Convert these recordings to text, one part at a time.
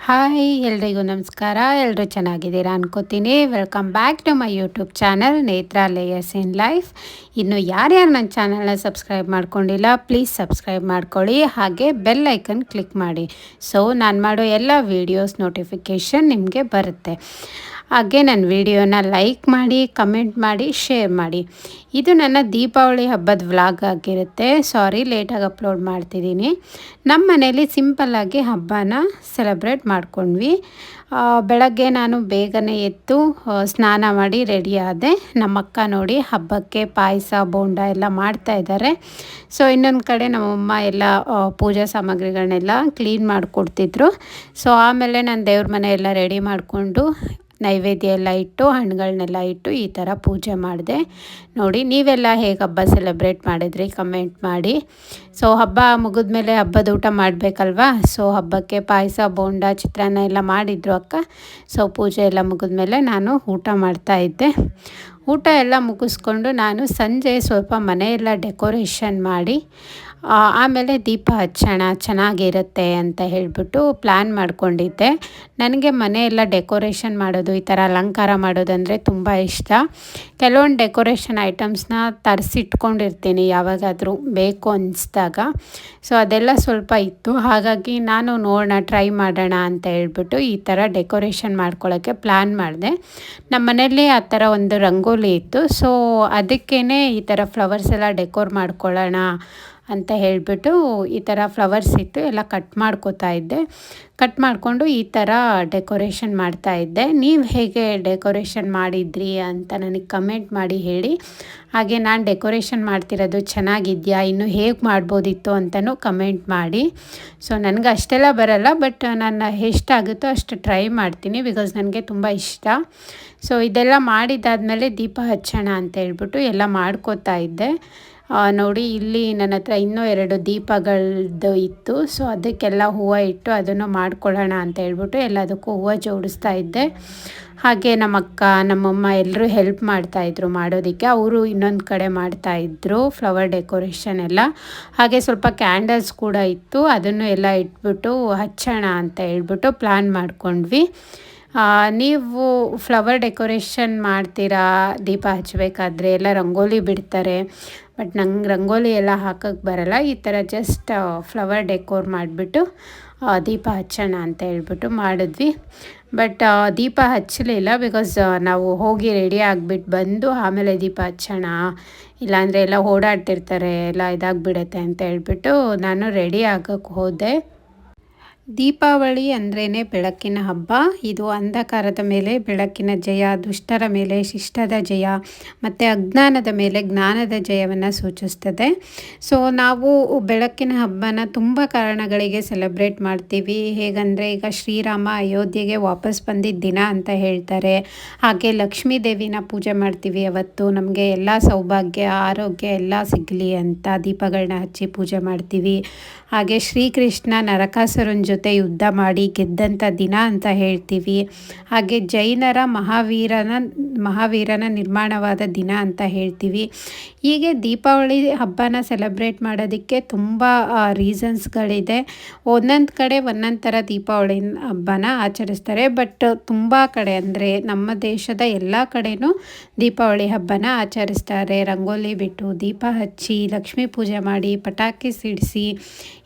Hi, ಎಲ್ರಿಗೂ ನಮಸ್ಕಾರ. ಎಲ್ಲರೂ ಚೆನ್ನಾಗಿದ್ದೀರಾ ಅನ್ಕೋತೀನಿ. Welcome back to my YouTube channel ನೇತ್ರಾಲಯಸ್ in life ಇನ್ನು ಯಾರ್ಯಾರು ನನ್ನ ಚಾನಲ್ನ ಸಬ್ಸ್ಕ್ರೈಬ್ ಮಾಡ್ಕೊಂಡಿಲ್ಲ ಪ್ಲೀಸ್ ಸಬ್ಸ್ಕ್ರೈಬ್ ಮಾಡ್ಕೊಳ್ಳಿ. ಹಾಗೆ ಬೆಲ್ ಐಕನ್ ಕ್ಲಿಕ್ ಮಾಡಿ. ಸೊ ನಾನು ಮಾಡೋ ಎಲ್ಲ ವೀಡಿಯೋಸ್ ನೋಟಿಫಿಕೇಷನ್ ನಿಮಗೆ ಬರುತ್ತೆ. ಹಾಗೆ ನನ್ನ ವಿಡಿಯೋನ ಲೈಕ್ ಮಾಡಿ, ಕಮೆಂಟ್ ಮಾಡಿ, ಶೇರ್ ಮಾಡಿ. ಇದು ನನ್ನ ದೀಪಾವಳಿ ಹಬ್ಬದ ವ್ಲಾಗ್ ಆಗಿರುತ್ತೆ. ಸಾರಿ, ಲೇಟಾಗಿ ಅಪ್ಲೋಡ್ ಮಾಡ್ತಿದ್ದೀನಿ. ನಮ್ಮ ಮನೇಲಿ ಸಿಂಪಲ್ಲಾಗಿ ಹಬ್ಬನ ಸೆಲೆಬ್ರೇಟ್ ಮಾಡ್ಕೊಂಡ್ವಿ. ಬೆಳಗ್ಗೆ ನಾನು ಬೇಗನೆ ಎದ್ದು ಸ್ನಾನ ಮಾಡಿ ರೆಡಿ ಆದೆ. ನಮ್ಮಕ್ಕ ನೋಡಿ ಹಬ್ಬಕ್ಕೆ ಪಾಯಸ, ಬೋಂಡ ಎಲ್ಲ ಮಾಡ್ತಾ ಇದ್ದಾರೆ. ಸೊ, ಇನ್ನೊಂದು ಕಡೆ ನಮ್ಮಮ್ಮ ಎಲ್ಲ ಪೂಜಾ ಸಾಮಗ್ರಿಗಳನ್ನೆಲ್ಲ ಕ್ಲೀನ್ ಮಾಡಿಕೊಡ್ತಿದ್ರು. ಸೊ, ಆಮೇಲೆ ನಾನು ದೇವ್ರ ಮನೆ ಎಲ್ಲ ರೆಡಿ ಮಾಡಿಕೊಂಡು ನೈವೇದ್ಯ ಎಲ್ಲ ಇಟ್ಟು ಹಣ್ಣುಗಳನ್ನೆಲ್ಲ ಇಟ್ಟು ಈ ಥರ ಪೂಜೆ ಮಾಡಿದೆ. ನೋಡಿ, ನೀವೆಲ್ಲ ಹೇಗೆ ಹಬ್ಬ ಸೆಲೆಬ್ರೇಟ್ ಮಾಡಿದ್ರಿ ಕಮೆಂಟ್ ಮಾಡಿ. ಸೊ ಹಬ್ಬ ಮುಗಿದ ಮೇಲೆ ಹಬ್ಬದ ಊಟ ಮಾಡಬೇಕಲ್ವಾ? ಸೊ ಹಬ್ಬಕ್ಕೆ ಪಾಯಸ, ಬೋಂಡ, ಚಿತ್ರಾನ್ನ ಎಲ್ಲ ಮಾಡಿದ್ರು ಅಕ್ಕ. ಸೊ ಪೂಜೆ ಎಲ್ಲ ಮುಗಿದ್ಮೇಲೆ ನಾನು ಊಟ ಮಾಡ್ತಾ ಇದ್ದೆ. ಊಟ ಎಲ್ಲ ಮುಗಿಸ್ಕೊಂಡು ನಾನು ಸಂಜೆ ಸ್ವಲ್ಪ ಮನೆಯೆಲ್ಲ ಡೆಕೋರೇಷನ್ ಮಾಡಿ ಆಮೇಲೆ ದೀಪ ಹಚ್ಚೋಣ, ಚೆನ್ನಾಗಿರುತ್ತೆ ಅಂತ ಹೇಳಿಬಿಟ್ಟು ಪ್ಲ್ಯಾನ್ ಮಾಡಿಕೊಂಡಿದ್ದೆ. ನನಗೆ ಮನೆಯೆಲ್ಲ ಡೆಕೋರೇಷನ್ ಮಾಡೋದು, ಈ ಥರ ಅಲಂಕಾರ ಮಾಡೋದಂದರೆ ತುಂಬ ಇಷ್ಟ. ಕೆಲವೊಂದು ಡೆಕೋರೇಷನ್ ಐಟಮ್ಸ್ನ ತರಿಸಿಟ್ಕೊಂಡಿರ್ತೀನಿ ಯಾವಾಗಾದರೂ ಬೇಕು ಅನಿಸ್ದಾಗ. ಸೊ, ಅದೆಲ್ಲ ಸ್ವಲ್ಪ ಇತ್ತು. ಹಾಗಾಗಿ ನಾನು ನೋಡೋಣ, ಟ್ರೈ ಮಾಡೋಣ ಅಂತ ಹೇಳ್ಬಿಟ್ಟು ಈ ಥರ ಡೆಕೋರೇಷನ್ ಮಾಡ್ಕೊಳ್ಳೋಕ್ಕೆ ಪ್ಲ್ಯಾನ್ ಮಾಡಿದೆ. ನಮ್ಮ ಮನೆಯಲ್ಲಿ ಆ ಥರ ಒಂದು ರಂಗೋಲಿ ಇತ್ತು. ಸೊ ಅದಕ್ಕೇ ಈ ಥರ ಫ್ಲವರ್ಸ್ ಎಲ್ಲ ಡೆಕೋರ್ ಮಾಡ್ಕೊಳ್ಳೋಣ ಅಂತ ಹೇಳಿಬಿಟ್ಟು ಈ ಥರ ಫ್ಲವರ್ಸ್ ಇತ್ತು, ಎಲ್ಲ ಕಟ್ ಮಾಡ್ಕೋತಾ ಇದ್ದೆ. ಕಟ್ ಮಾಡಿಕೊಂಡು ಈ ಥರ ಡೆಕೋರೇಷನ್ ಮಾಡ್ತಾ ಇದ್ದೆ. ನೀವು ಹೇಗೆ ಡೆಕೋರೇಷನ್ ಮಾಡಿದ್ರಿ ಅಂತ ನನಗೆ ಕಮೆಂಟ್ ಮಾಡಿ ಹೇಳಿ. ಹಾಗೆ ನಾನು ಡೆಕೋರೇಷನ್ ಮಾಡ್ತಿರೋದು ಚೆನ್ನಾಗಿದೆಯಾ, ಇನ್ನು ಹೇಗೆ ಮಾಡ್ಬೋದಿತ್ತು ಅಂತಲೂ ಕಮೆಂಟ್ ಮಾಡಿ. ಸೊ, ನನಗೆ ಅಷ್ಟೆಲ್ಲ ಬರಲ್ಲ, ಬಟ್ ನಾನು ಎಷ್ಟಾಗುತ್ತೋ ಅಷ್ಟು ಟ್ರೈ ಮಾಡ್ತೀನಿ ಬಿಕಾಸ್ ನನಗೆ ತುಂಬ ಇಷ್ಟ. ಸೊ, ಇದೆಲ್ಲ ಮಾಡಿದ್ದಾದಮೇಲೆ ದೀಪ ಹಚ್ಚೋಣ ಅಂತ ಹೇಳ್ಬಿಟ್ಟು ಎಲ್ಲ ಮಾಡ್ಕೋತಾ ಇದ್ದೆ. ನೋಡಿ, ಇಲ್ಲಿ ನನ್ನ ಹತ್ರ ಇನ್ನೂ ಎರಡು ದೀಪಗಳದ್ದು ಇತ್ತು. ಸೊ ಅದಕ್ಕೆಲ್ಲ ಹೂವು ಇಟ್ಟು ಅದನ್ನು ಮಾಡ್ಕೊಳ್ಳೋಣ ಅಂತ ಹೇಳ್ಬಿಟ್ಟು ಎಲ್ಲದಕ್ಕೂ ಹೂವು ಜೋಡಿಸ್ತಾ ಇದ್ದೆ. ಹಾಗೆ ನಮ್ಮ ಅಕ್ಕ, ನಮ್ಮಮ್ಮ ಎಲ್ಲರೂ ಹೆಲ್ಪ್ ಮಾಡ್ತಾಯಿದ್ರು ಮಾಡೋದಕ್ಕೆ. ಅವರು ಇನ್ನೊಂದು ಕಡೆ ಮಾಡ್ತಾಯಿದ್ರು ಫ್ಲವರ್ ಡೆಕೋರೇಷನ್ ಎಲ್ಲ. ಹಾಗೆ ಸ್ವಲ್ಪ ಕ್ಯಾಂಡಲ್ಸ್ ಕೂಡ ಇತ್ತು. ಅದನ್ನು ಎಲ್ಲ ಇಟ್ಬಿಟ್ಟು ಹಚ್ಚೋಣ ಅಂತ ಹೇಳ್ಬಿಟ್ಟು ಪ್ಲ್ಯಾನ್ ಮಾಡ್ಕೊಂಡ್ವಿ. ನೀವು ಫ್ಲವರ್ ಡೆಕೋರೇಷನ್ ಮಾಡ್ತೀರಾ? ದೀಪ ಹಚ್ಚಬೇಕಾದ್ರೆ ಎಲ್ಲ ರಂಗೋಲಿ ಬಿಡ್ತಾರೆ. ಬಟ್ ನಂಗೆ ರಂಗೋಲಿ ಎಲ್ಲ ಹಾಕೋಕ್ಕೆ ಬರಲ್ಲ. ಈ ಥರ ಜಸ್ಟ್ ಫ್ಲವರ್ ಡೆಕೋರ್ ಮಾಡಿಬಿಟ್ಟು ದೀಪ ಹಚ್ಚೋಣ ಅಂತ ಹೇಳ್ಬಿಟ್ಟು ಮಾಡಿದ್ವಿ. ಬಟ್ ದೀಪ ಹಚ್ಚಲಿಲ್ಲ ಬಿಕಾಸ್ ನಾವು ಹೋಗಿ ರೆಡಿ ಆಗಿಬಿಟ್ಟು ಬಂದು ಆಮೇಲೆ ದೀಪ ಹಚ್ಚೋಣ, ಇಲ್ಲಾಂದರೆ ಎಲ್ಲ ಓಡಾಡ್ತಿರ್ತಾರೆ, ಎಲ್ಲ ಇದಾಗಿಬಿಡತ್ತೆ ಅಂತ ಹೇಳ್ಬಿಟ್ಟು ನಾನು ರೆಡಿ ಆಗೋಕ್ಕೆ ಹೋದೆ. ದೀಪಾವಳಿ ಅಂದ್ರೇ ಬೆಳಕಿನ ಹಬ್ಬ. ಇದು ಅಂಧಕಾರದ ಮೇಲೆ, ಬೆಳಕಿನ ಜಯ, ದುಷ್ಟರ ಮೇಲೆ, ಶಿಷ್ಟದ ಜಯ, ಮತ್ತು ಅಜ್ಞಾನದ ಮೇಲೆ ಜ್ಞಾನದ ಜಯವನ್ನು ಸೂಚಿಸ್ತದೆ. ಸೊ ನಾವು ಬೆಳಕಿನ ಹಬ್ಬನ ತುಂಬ ಕಾರಣಗಳಿಗೆ ಸೆಲೆಬ್ರೇಟ್ ಮಾಡ್ತೀವಿ. ಹೇಗಂದರೆ, ಈಗ ಶ್ರೀರಾಮ ಅಯೋಧ್ಯೆಗೆ ವಾಪಸ್ ಬಂದಿದ್ದ ದಿನ ಅಂತ ಹೇಳ್ತಾರೆ. ಹಾಗೆ ಲಕ್ಷ್ಮೀ ದೇವಿನ ಪೂಜೆ ಮಾಡ್ತೀವಿ ಅವತ್ತು. ನಮಗೆ ಎಲ್ಲ ಸೌಭಾಗ್ಯ, ಆರೋಗ್ಯ ಎಲ್ಲ ಸಿಗಲಿ ಅಂತ ದೀಪಗಳನ್ನ ಹಚ್ಚಿ ಪೂಜೆ ಮಾಡ್ತೀವಿ. ಹಾಗೆ ಶ್ರೀಕೃಷ್ಣ ನರಕಾಸುರನ ಜೊತೆ ಯುದ್ಧ ಮಾಡಿ ಗೆದ್ದಂಥ ದಿನ ಅಂತ ಹೇಳ್ತೀವಿ. ಹಾಗೆ ಜೈನರ ಮಹಾವೀರನ ಮಹಾವೀರನ ನಿರ್ಮಾಣವಾದ ದಿನ ಅಂತ ಹೇಳ್ತೀವಿ. ಹೀಗೆ ದೀಪಾವಳಿ ಹಬ್ಬನ ಸೆಲೆಬ್ರೇಟ್ ಮಾಡೋದಕ್ಕೆ ತುಂಬ ರೀಸನ್ಸ್ಗಳಿದೆ. ಒಂದೊಂದು ಕಡೆ ಒಂದೊಂದು ಥರ ದೀಪಾವಳಿ ಹಬ್ಬನ ಆಚರಿಸ್ತಾರೆ. ಬಟ್ ತುಂಬ ಕಡೆ ಅಂದರೆ ನಮ್ಮ ದೇಶದ ಎಲ್ಲ ಕಡೆಯೂ ದೀಪಾವಳಿ ಹಬ್ಬನ ಆಚರಿಸ್ತಾರೆ. ರಂಗೋಲಿ ಬಿಟ್ಟು ದೀಪ ಹಚ್ಚಿ, ಲಕ್ಷ್ಮೀ ಪೂಜೆ ಮಾಡಿ, ಪಟಾಕಿ ಸಿಡಿಸಿ,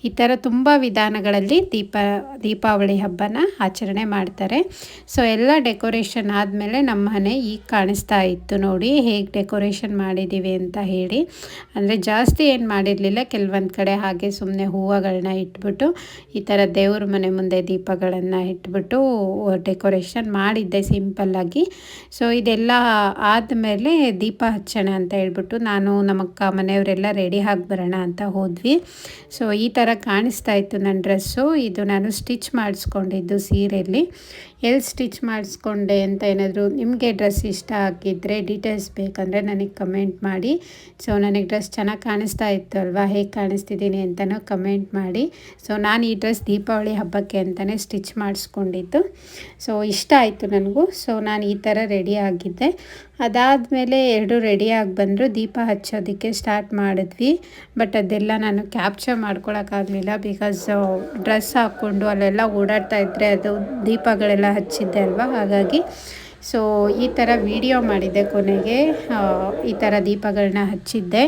ಈ ಥರ ತುಂಬ ವಿಧಾನಗಳಲ್ಲಿ ದೀಪ ದೀಪಾವಳಿ ಹಬ್ಬನ ಆಚರಣೆ ಮಾಡ್ತಾರೆ. ಸೊ ಎಲ್ಲ ಡೆಕೋರೇಷನ್ ಆದಮೇಲೆ ನಮ್ಮ ಮನೆ ಈಗ ಕಾಣಿಸ್ತಾ ಇತ್ತು ನೋಡಿ, ಹೇಗೆ ಡೆಕೋರೇಷನ್ ಮಾಡಿದ್ದೀವಿ ಅಂತ ಹೇಳಿ. ಅಂದರೆ ಜಾಸ್ತಿ ಏನು ಮಾಡಿರಲಿಲ್ಲ, ಕೆಲವೊಂದು ಕಡೆ ಹಾಗೆ ಸುಮ್ಮನೆ ಹೂವುಗಳನ್ನ ಇಟ್ಬಿಟ್ಟು, ಈ ಥರ ದೇವ್ರ ಮನೆ ಮುಂದೆ ದೀಪಗಳನ್ನು ಇಟ್ಬಿಟ್ಟು ಡೆಕೋರೇಷನ್ ಮಾಡಿದ್ದೆ ಸಿಂಪಲ್ಲಾಗಿ ಸೊ ಇದೆಲ್ಲ ಆದಮೇಲೆ ದೀಪ ಹಚ್ಚೋಣ ಅಂತ ಹೇಳ್ಬಿಟ್ಟು ನಾನು ನಮ್ಮಕ್ಕ ಮನೆಯವರೆಲ್ಲ ರೆಡಿ ಆಗಿ ಬರೋಣ ಅಂತ ಹೋದ್ವಿ. ಸೊ ಈ ಥರ ಕಾಣಿಸ್ತಾ ಇತ್ತು ನನ್ನ ಡ್ರೆಸ್ಸು. ಇದು ನಾನು ಸ್ಟಿಚ್ ಮಾಡಿಸ್ಕೊಂಡಿದ್ದು ಸೀರೆಯಲ್ಲಿ. ಎಲ್ಲಿ ಸ್ಟಿಚ್ ಮಾಡಿಸ್ಕೊಂಡೆ ಅಂತ ಏನಾದರೂ ನಿಮಗೆ ಡ್ರೆಸ್ ಇಷ್ಟ ಆಗಿದ್ದರೆ ಡೀಟೇಲ್ಸ್ ಬೇಕಂದರೆ ನನಗೆ ಕಮೆಂಟ್ ಮಾಡಿ. ಸೊ, ನನಗೆ ಡ್ರೆಸ್ ಚೆನ್ನಾಗಿ ಕಾಣಿಸ್ತಾ ಇತ್ತು ಅಲ್ವಾ? ಹೇಗೆ ಕಾಣಿಸ್ತಿದ್ದೀನಿ ಅಂತಲೂ ಕಮೆಂಟ್ ಮಾಡಿ. ಸೊ, ನಾನು ಈ ಡ್ರೆಸ್ ದೀಪಾವಳಿ ಹಬ್ಬಕ್ಕೆ ಅಂತಲೇ ಸ್ಟಿಚ್ ಮಾಡಿಸ್ಕೊಂಡಿದ್ದು. ಸೊ, ಇಷ್ಟ ಆಯಿತು ನನಗೂ. ಸೊ, ನಾನು ಈ ಥರ ರೆಡಿ ಆಗಿದ್ದೆ. ಅದಾದಮೇಲೆ ಎರಡು ರೆಡಿಯಾಗಿ ಬಂದರು ದೀಪ ಹಚ್ಚೋದಕ್ಕೆ ಸ್ಟಾರ್ಟ್ ಮಾಡಿದ್ವಿ. ಬಟ್ ಅದೆಲ್ಲ ನಾನು ಕ್ಯಾಪ್ಚರ್ ಮಾಡ್ಕೊಳಕ್ಕಾಗಲಿಲ್ಲ ಬಿಕಾಸ್ ಡ್ರೆಸ್ ಹಾಕ್ಕೊಂಡು ಅಲ್ಲೆಲ್ಲ ಓಡಾಡ್ತಾ ಇದ್ದರೆ ಅದು ದೀಪಗಳೆಲ್ಲ ಹಚ್ಚಿದ್ದೆ ಅಲ್ವಾ? ಹಾಗಾಗಿ ಸೊ ಈ ಥರ ವಿಡಿಯೋ ಮಾಡಿದ್ದೆ ಕೊನೆಗೆ. ಈ ಥರ ದೀಪಗಳನ್ನ ಹಚ್ಚಿದ್ದೆ.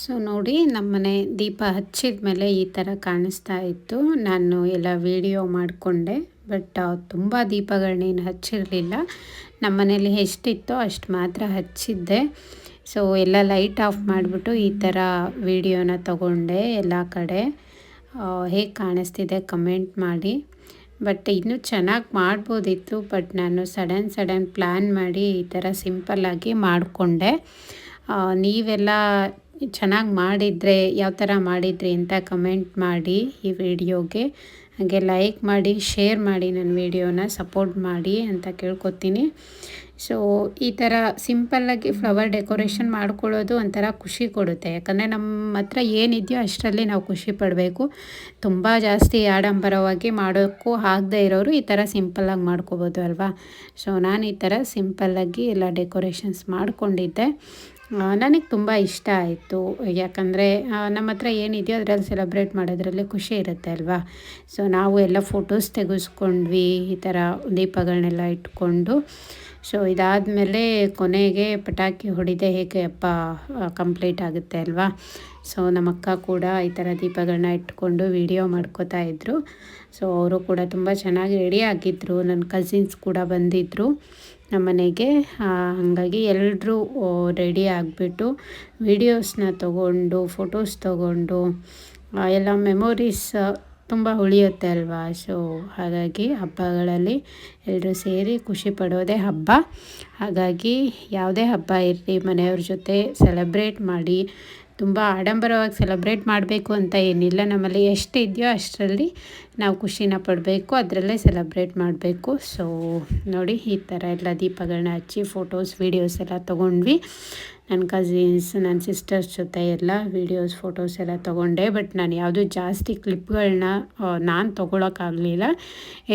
ಸೊ ನೋಡಿ ನಮ್ಮನೆ ದೀಪ ಹಚ್ಚಿದ ಮೇಲೆ ಈ ಥರ ಕಾಣಿಸ್ತಾ ಇತ್ತು. ನಾನು ಎಲ್ಲ ವಿಡಿಯೋ ಮಾಡಿಕೊಂಡೆ ಬಟ್ ತುಂಬ ದೀಪಗಳನ್ನೇನು ಹಚ್ಚಿರಲಿಲ್ಲ. ನಮ್ಮ ಮನೇಲಿ ಎಷ್ಟಿತ್ತೋ ಅಷ್ಟು ಮಾತ್ರ ಹಚ್ಚಿದ್ದೆ. ಸೊ ಎಲ್ಲ ಲೈಟ್ ಆಫ್ ಮಾಡಿಬಿಟ್ಟು ಈ ಥರ ವಿಡಿಯೋನ ತಗೊಂಡೆ ಎಲ್ಲ ಕಡೆ. ಹೇಗೆ ಕಾಣಿಸ್ತಿದೆ ಕಮೆಂಟ್ ಮಾಡಿ. ಬಟ್ ಇನ್ನೂ ಚೆನ್ನಾಗಿ ಮಾಡ್ಬೋದಿತ್ತು ಬಟ್ ನಾನು ಸಡನ್ ಸಡನ್ ಪ್ಲ್ಯಾನ್ ಮಾಡಿ ಈ ಥರ ಸಿಂಪಲ್ಲಾಗಿ ಮಾಡಿಕೊಂಡೆ. ನೀವೆಲ್ಲ ಚೆನ್ನಾಗಿ ಮಾಡಿದರೆ, ಯಾವ ಥರ ಮಾಡಿದ್ರಿ ಅಂತ ಕಮೆಂಟ್ ಮಾಡಿ ಈ ವಿಡಿಯೋಗೆ ಹಾಗೆ ಲೈಕ್ ಮಾಡಿ ಶೇರ್ ಮಾಡಿ ನನ್ನ ವಿಡಿಯೋನ ಸಪೋರ್ಟ್ ಮಾಡಿ ಅಂತ ಕೇಳ್ಕೊತೀನಿ. ಸೊ ಈ ಥರ ಸಿಂಪಲ್ಲಾಗಿ ಫ್ಲವರ್ ಡೆಕೋರೇಷನ್ ಮಾಡ್ಕೊಳ್ಳೋದು ಒಂಥರ ಖುಷಿ ಕೊಡುತ್ತೆ. ಯಾಕಂದರೆ ನಮ್ಮ ಹತ್ರ ಏನಿದೆಯೋ ಅಷ್ಟರಲ್ಲಿ ನಾವು ಖುಷಿ ಪಡಬೇಕು. ತುಂಬ ಜಾಸ್ತಿ ಆಡಂಬರವಾಗಿ ಮಾಡೋಕ್ಕೂ ಆಗದೇ ಇರೋರು ಈ ಥರ ಸಿಂಪಲ್ಲಾಗಿ ಮಾಡ್ಕೋಬೋದು ಅಲ್ವಾ? ಸೊ ನಾನು ಈ ಥರ ಸಿಂಪಲ್ಲಾಗಿ ಎಲ್ಲ ಡೆಕೋರೇಷನ್ಸ್ ಮಾಡಿಕೊಂಡಿದ್ದೆ. ನನಗೆ ತುಂಬ ಇಷ್ಟ ಆಯಿತು. ಯಾಕಂದರೆ ನಮ್ಮ ಹತ್ರ ಏನಿದೆಯೋ ಅದರಲ್ಲಿ ಸೆಲೆಬ್ರೇಟ್ ಮಾಡೋದ್ರಲ್ಲಿ ಖುಷಿ ಇರುತ್ತೆ ಅಲ್ವಾ? ಸೊ ನಾವು ಎಲ್ಲ ಫೋಟೋಸ್ ತೆಗೆಸ್ಕೊಂಡ್ವಿ, ಈ ಥರ ದೀಪಗಳನ್ನೆಲ್ಲ ಇಟ್ಕೊಂಡು. ಸೊ ಇದಾದಮೇಲೆ ಕೊನೆಗೆ ಪಟಾಕಿ ಹೊಡಿದೆ ಹೇಗೆ ಅಪ್ಪ ಕಂಪ್ಲೀಟ್ ಆಗುತ್ತೆ ಅಲ್ವಾ? ಸೊ ನಮ್ಮ ಅಕ್ಕ ಕೂಡ ಈ ಥರ ದೀಪಗಳನ್ನ ಇಟ್ಕೊಂಡು ವಿಡಿಯೋ ಮಾಡ್ಕೋತಾ ಇದ್ದರು ಸೊ ಅವರು ಕೂಡ ತುಂಬ ಚೆನ್ನಾಗಿ ರೆಡಿ ಆಗಿದ್ದರು ನನ್ನ ಕಸಿನ್ಸ್ ಕೂಡ ಬಂದಿದ್ದರು ನಮ್ಮ ಮನೆಗೆ. ಹಾಗಾಗಿ ಎಲ್ಲರೂ ರೆಡಿ ಆಗಿಬಿಟ್ಟು ವಿಡಿಯೋಸ್ನ ತಗೊಂಡು ಫೋಟೋಸ್ ತಗೊಂಡು ಎಲ್ಲ ಮೆಮೊರೀಸ್ ತುಂಬ ಉಳಿಯುತ್ತೆ ಅಲ್ವಾ? ಸೊ ಹಾಗಾಗಿ ಹಬ್ಬಗಳಲ್ಲಿ ಎಲ್ಲರೂ ಸೇರಿ ಖುಷಿ ಪಡೋದೇ ಹಬ್ಬ. ಹಾಗಾಗಿ ಯಾವುದೇ ಹಬ್ಬ ಇರಲಿ, ಮನೆಯವ್ರ ಜೊತೆ ಸೆಲೆಬ್ರೇಟ್ ಮಾಡಿ ತುಂಬ ಆಡಂಬರವಾಗಿ ಸೆಲೆಬ್ರೇಟ್ ಮಾಡಬೇಕು ಅಂತ ಏನಿಲ್ಲ. ನಮ್ಮಲ್ಲಿ ಎಷ್ಟು ಇದೆಯೋ ಅಷ್ಟರಲ್ಲಿ ನಾವು ಖುಷಿನ ಪಡಬೇಕು, ಅದರಲ್ಲೇ ಸೆಲೆಬ್ರೇಟ್ ಮಾಡಬೇಕು. ಸೊ ನೋಡಿ ಈ ಥರ ಎಲ್ಲ ದೀಪಗಳನ್ನ ಹಚ್ಚಿ ಫೋಟೋಸ್ ವೀಡಿಯೋಸ್ ಎಲ್ಲ ತೊಗೊಂಡ್ವಿ. ನನ್ನ ಕಸಿನ್ಸ್ ನನ್ನ ಸಿಸ್ಟರ್ಸ್ ಜೊತೆ ಎಲ್ಲ ವೀಡಿಯೋಸ್ ಫೋಟೋಸ್ ಎಲ್ಲ ತೊಗೊಂಡೆ. ಬಟ್ ನಾನು ಯಾವುದೂ ಜಾಸ್ತಿ ಕ್ಲಿಪ್ಗಳನ್ನ ನಾನು ತೊಗೊಳಕ್ಕಾಗಲಿಲ್ಲ.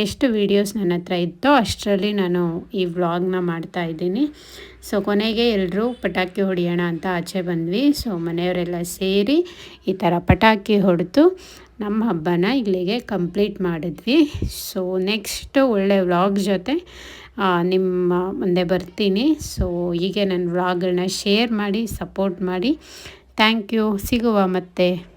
ಎಷ್ಟು ವೀಡಿಯೋಸ್ ನನ್ನ ಹತ್ರ ಇತ್ತೋ ಅಷ್ಟರಲ್ಲಿ ನಾನು ಈ ವ್ಲಾಗ್ನ ಮಾಡ್ತಾಯಿದ್ದೀನಿ ಸೊ ಕೊನೆಗೆ ಎಲ್ಲರೂ ಪಟಾಕಿ ಹೊಡೆಯೋಣ ಅಂತ ಆಚೆ ಬಂದ್ವಿ. ಸೊ ಮನೆಯವರೆಲ್ಲ ಸೇರಿ ಈ ಥರ ಪಟಾಕಿ ಹೊಡೆದು ನಮ್ಮ ಹಬ್ಬನ ಇಲ್ಲಿಗೆ ಕಂಪ್ಲೀಟ್ ಮಾಡಿದ್ವಿ. ಸೊ ನೆಕ್ಸ್ಟ್ ಒಳ್ಳೆ ವ್ಲಾಗ್ ಜೊತೆ ನಿಮ್ಮ ಮುಂದೆ ಬರ್ತೀನಿ. ಸೊ ಹೀಗೆ ನನ್ನ ವ್ಲಾಗನ್ನ ಶೇರ್ ಮಾಡಿ ಸಪೋರ್ಟ್ ಮಾಡಿ. ಥ್ಯಾಂಕ್ ಯು ಸಿಗುವ ಮತ್ತೆ.